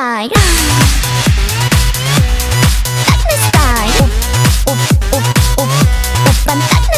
style. Let me style. Oop, oop, oop, and let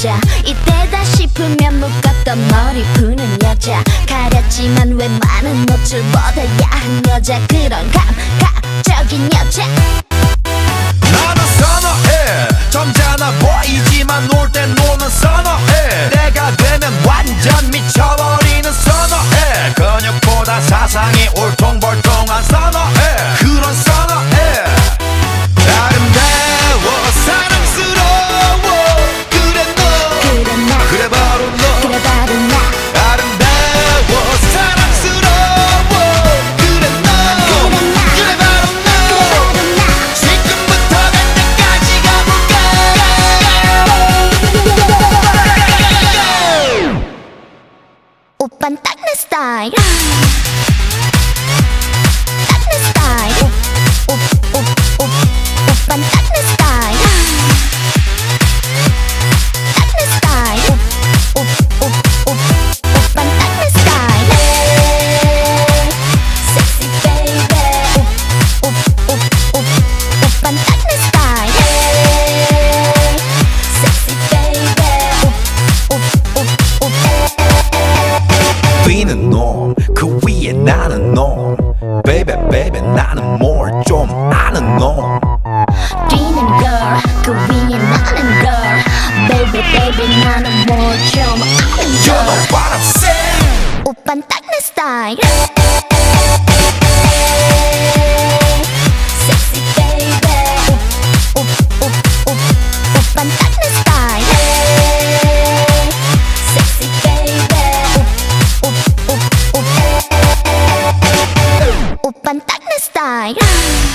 여자. 이때다 싶으면 묶었던 머리 푸는 여자. 가렸지만 웬만한 노출보다 야한 여자. 그런 감각적인 여자. 오빤 딱 내 스타일. Baby baby 나는 뭘좀 아는 놈 뛰는 girl 그 위에 나는 girl Baby baby 나는 뭘좀 아는 놈 You know what I'm saying. 오빤 딱내 스타일 like